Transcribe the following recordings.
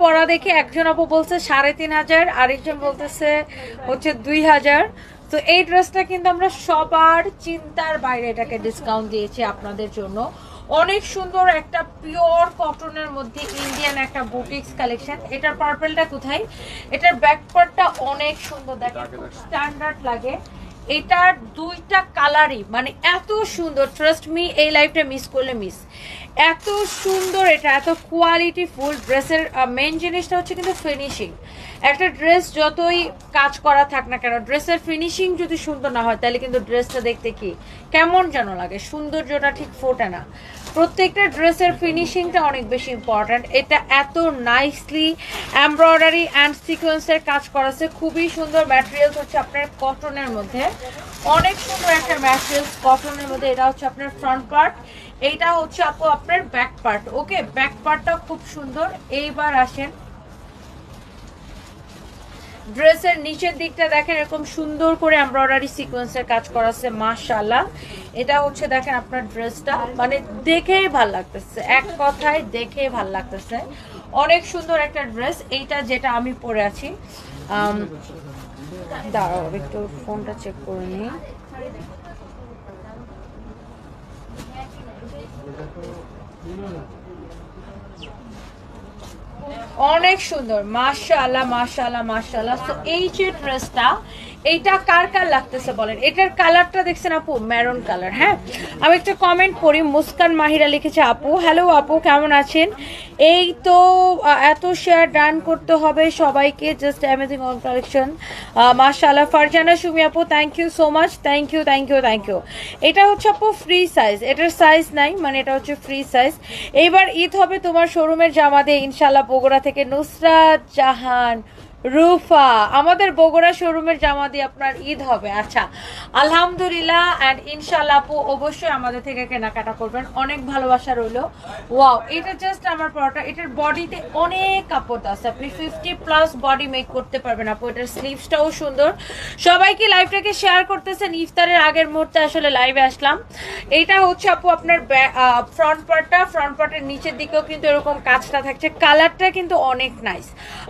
পড়া দেখে একজন আপু বলছে সাড়ে তিন হাজার আরেকজন বলতেছে হচ্ছে দুই হাজার। তো এই ড্রেসটা কিন্তু আমরা সবার চিন্তার বাইরে এটাকে ডিসকাউন্ট দিয়েছি আপনাদের জন্য। অনেক সুন্দর একটা পিওর কটনের মধ্যে ইন্ডিয়ান একটা বুটিক্স কালেকশন এটার পার্পেলটা কোথায়? এটার ব্যাকপার্টটা অনেক সুন্দর দেখেন স্ট্যান্ডার্ড লাগে। এটার দুইটা কালারই মানে এত সুন্দর ট্রাস্ট মি এই লাইফটা মিস করলে মিস এত সুন্দর এটা, এত কোয়ালিটি ফুল ড্রেসের মেন জিনিসটা হচ্ছে কিন্তু ফিনিশিং একটা ড্রেস যতই কাজ করা থাক না কেন ড্রেসের ফিনিশিং যদি সুন্দর না হয়, তাহলে কিন্তু ড্রেসটা দেখতে কি, কেমন যেন লাগে, সৌন্দর্যটা ঠিক ফোটে না। প্রত্যেকটা ড্রেসের ফিনিশিংটা অনেক বেশি ইম্পর্ট্যান্ট এটা এত নাইসলি এমব্রয়ডারি অ্যান্ড সিকোয়েন্সের কাজ করাছে খুবই সুন্দর ম্যাটেরিয়ালস হচ্ছে আপনার কটনের মধ্যে। অনেক সুন্দর একটা ম্যাটেরিয়ালস কটনের মধ্যে। এটা হচ্ছে আপনার ফ্রন্ট পার্ট এইটা হচ্ছে আপু আপনার ব্যাক পার্ট ওকে ব্যাক পার্টটা খুব সুন্দর। এইবার আসেন ড্রেসের নিচের দিকটা দেখেন এরকম সুন্দর করে এমব্রয়ডারি সিকোয়েন্সের কাজ করা আছে মাশাআল্লাহ। এটা হচ্ছে দেখেন আপনার ড্রেসটা। মানে দেখেই ভালো লাগতেছে, এক কথায় দেখে ভালো লাগতেছে। অনেক সুন্দর একটা ড্রেস, এইটা যেটা আমি পরে আছি। দাঁড়াও, একটু ফোনটা চেক করে নিই। অনেক সুন্দর, মাশাআল্লাহ মাশাআল্লাহ মাশাআল্লাহ। তো এই যে ড্রেসটা, এইটা কার কার লাগতেছে বলেন? এটার কালারটা দেখছেন আপু? মেরুন কালার হ্যাঁ? আমি একটা কমেন্ট করি মুস্কান মাহিরা লিখেছে, আপু হ্যালো আপু, কেমন আছেন? এই তো এত শেয়ার ডান করতে হবে সবাইকে জাস্ট অ্যামেজিং অন কালেকশন মাশাআল্লাহ, ফারজানা সুমি আপু thank you so much thank you thank you thank you এটা হচ্ছে আপু ফ্রি সাইজ এটার সাইজ নাই মানে এটা হচ্ছে ফ্রি সাইজ এইবার ঈদ হবে তোমার শোরুমের জামা দিয়ে ইনশাল্লাহ বগুড়া থেকে নুসরাত জাহান, রুফা, আমাদের বগুড়া শোরুমের জামা দিয়ে আপনার ঈদ হবে। আচ্ছা আলহামদুলিল্লাহ অ্যান্ড ইনশাল্লাহ আপু অবশ্যই আমাদের থেকে কেনাকাটা করবেন। অনেক ভালোবাসা রইল। ওয়াও এটা জাস্ট আমার পরোটা। এটার বডিতে অনেক কাপড় আছে। আপনি ফিফটি প্লাস বডি মেক করতে পারবেন আপু। এটার স্লিভসটাও সুন্দর। সবাইকে লাইভটাকে শেয়ার করতেছেন। ইফতারের আগের মুহূর্তে আসলে লাইভে আসলাম। এইটা হচ্ছে আপু আপনার ফ্রন্ট পার্টটা ফ্রন্ট পার্টের নিচের দিকেও কিন্তু এরকম কাজটা থাকছে। কালারটা কিন্তু অনেক নাইস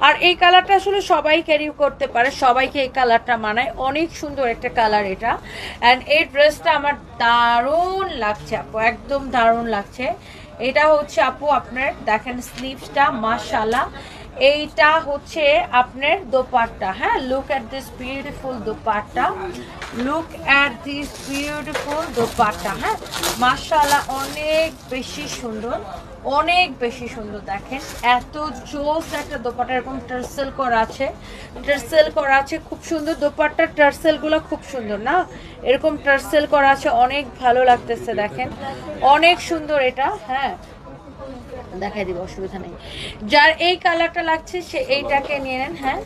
আর এই কালারটা আসলে সবাই ক্যারি করতে পারে, সবাইকে এই কালারটা মানায়। অনেক সুন্দর একটা কালার এটা। অ্যান্ড এই ড্রেসটা আমার দারুণ লাগছে আপু, একদম দারুণ লাগছে। এটা হচ্ছে আপু আপনার, দেখেন স্লিভসটা মাশাল্লাহ এইটা হচ্ছে আপনার দোপাট্টা হ্যাঁ? Look at this beautiful dupatta. Look at this beautiful dupatta হ্যাঁ? মাশাআল্লাহ, অনেক বেশি সুন্দর, অনেক বেশি সুন্দর, দেখেন। এত জোস একটা দোপাট্টা, এরকম টার্সেল করা আছে। টার্সেল করা আছে, খুব সুন্দর দোপাট্টার টার্সেলগুলো খুব সুন্দর, না? এরকম টার্সেল করা আছে, অনেক ভালো লাগতেছে, দেখেন। অনেক সুন্দর এটা হ্যাঁ? দেখাই দিব, অসুবিধা নেই। যার এই কালারটা লাগছে, সে এইটাকে নিয়ে নেন হ্যাঁ।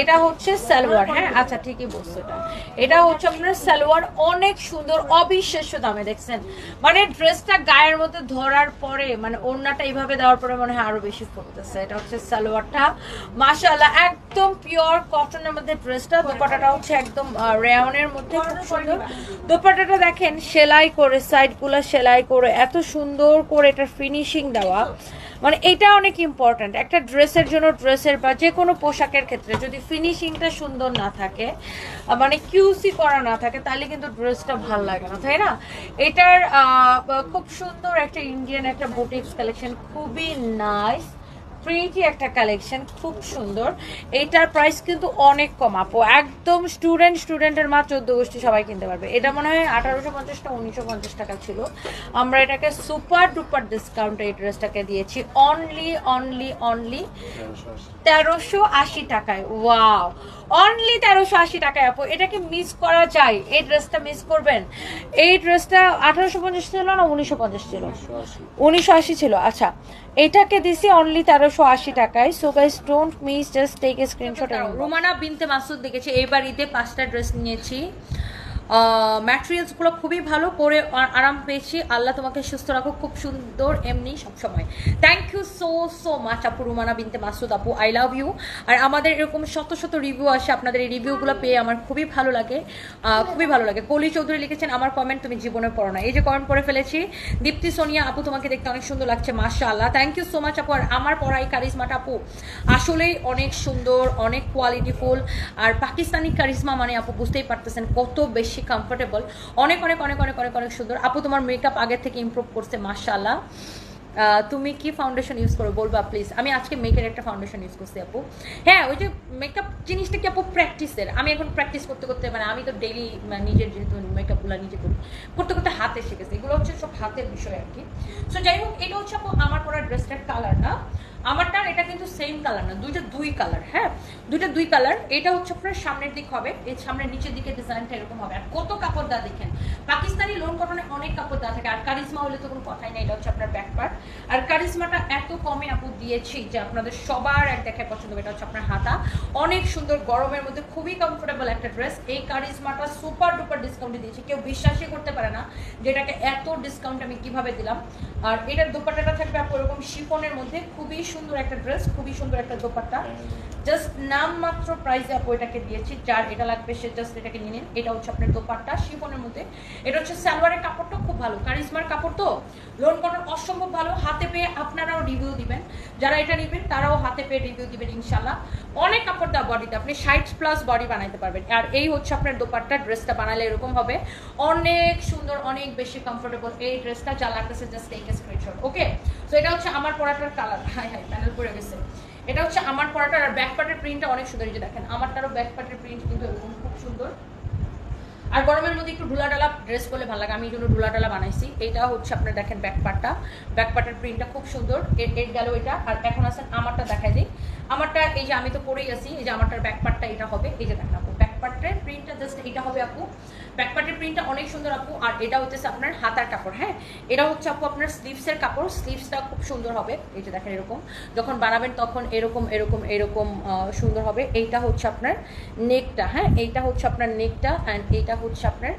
এটা হচ্ছে সালোয়ার হ্যাঁ? আচ্ছা ঠিকই বলছো এটা। এটা হচ্ছে আপনার সালোয়ার, অনেক সুন্দর, অবিশ্বাস্য দামে, দেখছেন? মানে ড্রেসটা গায়ের মধ্যে ধরার পরে মানে ওড়নাটা এইভাবে দেওয়ার পরে মনে হয় আরও বেশি পড়তেছে এটা হচ্ছে সালোয়ারটা। মাশাআল্লাহ, একদম পিওর কটনের মধ্যে ড্রেসটা। দোপাটাটা হচ্ছে একদম রেয়নের মধ্যে, খুব সুন্দর। দোপাটাটা দেখেন, সেলাই করে সাইডগুলো সেলাই করে, এত সুন্দর করে এটার ফিনিশিং দেওয়া। মানে এটা অনেক ইম্পর্ট্যান্ট একটা ড্রেসের জন্য ড্রেসের বা যে কোনো পোশাকের ক্ষেত্রে যদি ফিনিশিংটা সুন্দর না থাকে মানে কিউসি করা না থাকে, তাহলে কিন্তু ড্রেসটা ভালো লাগে না, তাই না? এটার খুব সুন্দর একটা ইন্ডিয়ান একটা বুটিক্স কালেকশন খুবই নাইস প্রিটি একটা কালেকশন খুব সুন্দর। এইটার প্রাইস কিন্তু অনেক কম আপু। একদম স্টুডেন্ট স্টুডেন্টের মা চোদ্দ গোষ্ঠী সবাই কিনতে পারবে। এটা মনে হয় আঠারোশো পঞ্চাশটা উনিশশো পঞ্চাশ টাকা ছিল। আমরা এটাকে সুপার ডুপার ডিসকাউন্টে এই ড্রেসটাকে দিয়েছি। অনলি অনলি অনলি তেরোশো আশি টাকায়। ওয়াও অনলি তেরোশো আশি টাকায় আপু। এটাকে মিস করা যায়? এই ড্রেসটা মিস করবেন? এই ড্রেসটা আঠারোশো পঞ্চাশ ছিল না উনিশশো পঞ্চাশ ছিল? উনিশশো আশি ছিল আচ্ছা। এটাকে দিছি অনলি তেরোশো আশি টাকায়। So guys don't miss just take a screenshot Rumana Binte Masud দেখেছি এবার ঈদে পাঁচটা ড্রেস নিয়েছি। ম্যাটেরিয়ালসগুলো খুবই ভালো পরে আরাম পেয়েছি। আল্লাহ তোমাকে সুস্থ রাখো খুব সুন্দর এমনি সবসময় thank you so so much আপু রুমানা বিনতে মাসুদ আপু আই লাভ ইউ আর আমাদের এরকম শত শত রিভিউ আসে, আপনাদের এই রিভিউগুলো পেয়ে আমার খুবই ভালো লাগে। খুবই ভালো লাগে। কলি চৌধুরী লিখেছেন, আমার কমেন্ট তুমি জীবনে পড়ো না। এই যে কমেন্ট করে ফেলেছি। দীপ্তি সোনিয়া আপু তোমাকে দেখতে অনেক সুন্দর লাগছে মাশা আল্লাহ থ্যাংক ইউ সো মাচ আপু। আর আমার পড়াই কারিজমাটা, আপু, আসলেই অনেক সুন্দর, অনেক কোয়ালিটিফুল আর পাকিস্তানি কারিজমা মানে আপু বুঝতেই পারতেছেন কত বেশি কমফোর্টেবল অনেক অনেক অনেক অনেক অনেক অনেক সুন্দর। আপু তোমার মেকআপ আগের থেকে ইমপ্রুভ করছে মাশাআল্লাহ। আহ, তুমি কি ফাউন্ডেশন ইউজ করো? বলবা প্লিজ আমি আজকে মেকের একটা ফাউন্ডেশন ইউজ করছি আপু। হ্যাঁ ওই যে মেকআপ জিনিসটা কি আপু প্র্যাকটিসের আমি এখন প্র্যাকটিস করতে করতে মানে আমি তো ডেইলি নিজের যেহেতু মেকআপগুলো নিজে করি করতে করতে হাতে শিখেছি। এগুলো হচ্ছে সব হাতের বিষয় আর কি। সো যাই হোক এটা হচ্ছে আপু আমার পরা ড্রেসটার কালার না। আমারটা এটা কিন্তু সেম কালার না, দুইটা দুই কালার হ্যাঁ? দুইটা দুই কালার এটা হচ্ছে আপনার সামনের দিক হবে এই সামনের নিচের দিকে ডিজাইনটা এরকম হবে। আর কত কাপড় দা দেখেন, পাকিস্তানি লোন কটনে অনেক কাপড় দেওয়া থাকে, আর কারিজমা হলে তো কোনো কথাই নেই, এটা হচ্ছে আপনার ব্যাক পার্ট আর কারিজমাটা এত কমে আপু দিয়েছি যে আপনাদের সবার এক দেখায় পছন্দ হবে, এটা হচ্ছে আপনার হাতা। অনেক সুন্দর, গরমের মধ্যে খুবই কমফোর্টেবল একটা ড্রেস এই কারিজমাটা সুপার ডুপার ডিসকাউন্টে দিয়েছি। কেউ বিশ্বাসই করতে পারে না যে এটাকে এত ডিসকাউন্ট আমি কীভাবে দিলাম। আর এটার দোপাট্টাটা থাকবে আপু এরকম শিফনের মধ্যে, খুবই সুন্দর একটা ড্রেস খুবই সুন্দর একটা দোপাট্টা। জাস্ট নাম মাত্র প্রাইসে আপু এটাকে দিয়েছি, যার এটা লাগবে, সে জাস্ট এটাকে নিয়ে নিন। এটা হচ্ছে আপনার দোপাট্টা, শিফনের মধ্যে। এটা হচ্ছে সালোয়ারের কাপড়টা, খুব ভালো। কারিজমার কাপড় তো? লোন কটন অসম্ভব ভালো। হাতে পেয়ে আপনারাও রিভিউ দিবেন। যারা এটা নেবেন, তারাও হাতে পেয়ে রিভিউ দিবেন ইনশাল্লাহ অনেক কাপড় দেওয়া বডিতে আপনি ষাট প্লাস বডি বানাইতে পারবেন। আর এই হচ্ছে আপনার দোপাট্টা ড্রেসটা বানালে এরকম হবে। অনেক সুন্দর, অনেক বেশি কমফোর্টেবল এই ড্রেসটা যা লাগতেছে জাস্ট টেক স্ক্রিনশট ওকে তো এটা হচ্ছে আমার পরাটার কালার হাই হাই। প্যানেল পরে গেছে। এটা হচ্ছে আমার পরাটার আর ব্যাক পার্টের প্রিন্টটা অনেক সুন্দর এই যে দেখেন, আমারটারও ব্যাক পার্টের প্রিন্ট কিন্তু এরকম খুব সুন্দর। আর গরমের মধ্যে একটু ঢুলাডালা ড্রেস করলে ভালো লাগে, আমি এই জন্য ঢুলাডালা বানাইছি। এটা হচ্ছে আপনার দেখেন ব্যাক পার্টটা ব্যাক পার্টের প্রিন্টটা খুব সুন্দর, এর গেল এটা। আর এখন আসেন আমারটা দেখাই দিই। আমারটা এই যে আমি তো পরেই আছি, এই যে আমারটার ব্যাক পার্টটা এটা হবে। এই যে দেখেন আপু ব্যাক পার্টের প্রিন্টটা জাস্ট এটা হবে আপু। ব্যাকপার্টের প্রিন্টটা অনেক সুন্দর আপু, আর এটা হচ্ছে আপনার হাতার কাপড় হ্যাঁ? এটা হচ্ছে আপু আপনার স্লিভসের কাপড় স্লিভসটা খুব সুন্দর হবে। এই যে দেখেন এরকম। যখন বানাবেন তখন এরকম এরকম এরকম সুন্দর হবে। এইটা হচ্ছে আপনার নেকটা হ্যাঁ? এইটা হচ্ছে আপনার নেকটা অ্যান্ড এইটা হচ্ছে আপনার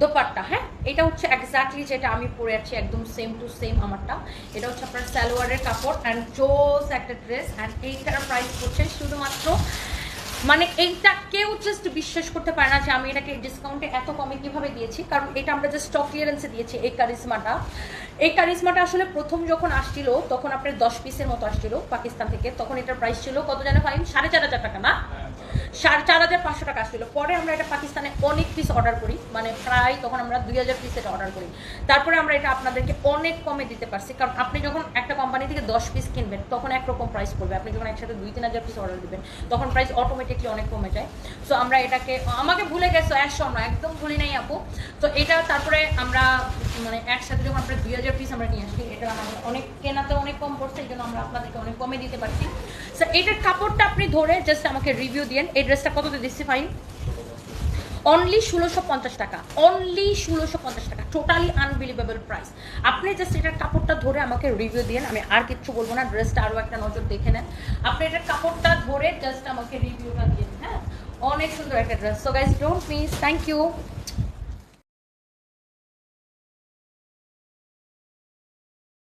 দোপাট্টা হ্যাঁ? এটা হচ্ছে এক্স্যাক্টলি যেটা আমি পরে আছি, একদম সেম টু সেম আমারটা। এটা হচ্ছে আপনার সালোয়ারের কাপড় অ্যান্ড জোস একটা ড্রেস অ্যান্ড এইটার প্রাইস হচ্ছে শুধুমাত্র মানে এইটা কেউ জাস্ট বিশ্বাস করতে পারে না যে আমি এটাকে ডিসকাউন্টে এত কমে কীভাবে দিয়েছি। কারণ এটা আমরা জাস্ট স্টক ক্লিয়ারেন্সে দিয়েছি, এই কারিজমাটা এই কারিজমাটা আসলে প্রথম যখন আসছিল, তখন আপনার দশ পিসের মতো আসছিল পাকিস্তান থেকে। তখন এটার প্রাইস ছিল কত জানে ফাইন সাড়ে চার হাজার টাকা, না? সাড়ে চার হাজার পাঁচশো টাকা আসছিল। পরে আমরা এটা পাকিস্তানে অনেক পিস অর্ডার করি। মানে প্রায় তখন আমরা দুই হাজার পিস এটা অর্ডার করি। তারপরে আমরা এটা আপনাদেরকে অনেক কমে দিতে পারছি। কারণ আপনি যখন একটা কোম্পানি থেকে দশ পিস কিনবেন, তখন একরকম প্রাইস পড়বে। আপনি যখন একসাথে দুই, তিন হাজার পিস অর্ডার দিবেন, তখন প্রাইস অটোমেটিকলি অনেক কমে যায়। সো আমরা এটাকে, আমাকে ভুলে গেছো একশো না, একদম ভুলি নাই আপু। তো এটা তারপরে আমরা মানে একসাথে যখন আমরা দুই হাজার পিস আমরা নিয়ে আসি, এটা আমাদের অনেক কেনাতে অনেক কম পড়ছে, এই জন্য আমরা আপনাদেরকে অনেক কমে দিতে পারছি। সো এটার কাপড়টা আপনি ধরে জাস্ট আমাকে রিভিউ দিয়েন। এই ড্রেসটা কততে দিচ্ছি? ফাইন অনলি ষোলোশো পঞ্চাশ টাকা। অনলি ষোলোশো পঞ্চাশ টাকা। টোটালি আনবিলিভেবল প্রাইস আপনি জাস্ট এটার কাপড়টা ধরে আমাকে রিভিউ দিন আমি আর কিচ্ছু বলব না। ড্রেসটা আরও একটা নজর দেখে নেন। আপনি এটার কাপড়টা ধরে জাস্ট আমাকে রিভিউটা দিন হ্যাঁ? অনেক সুন্দর একটা dress so guys don't miss thank you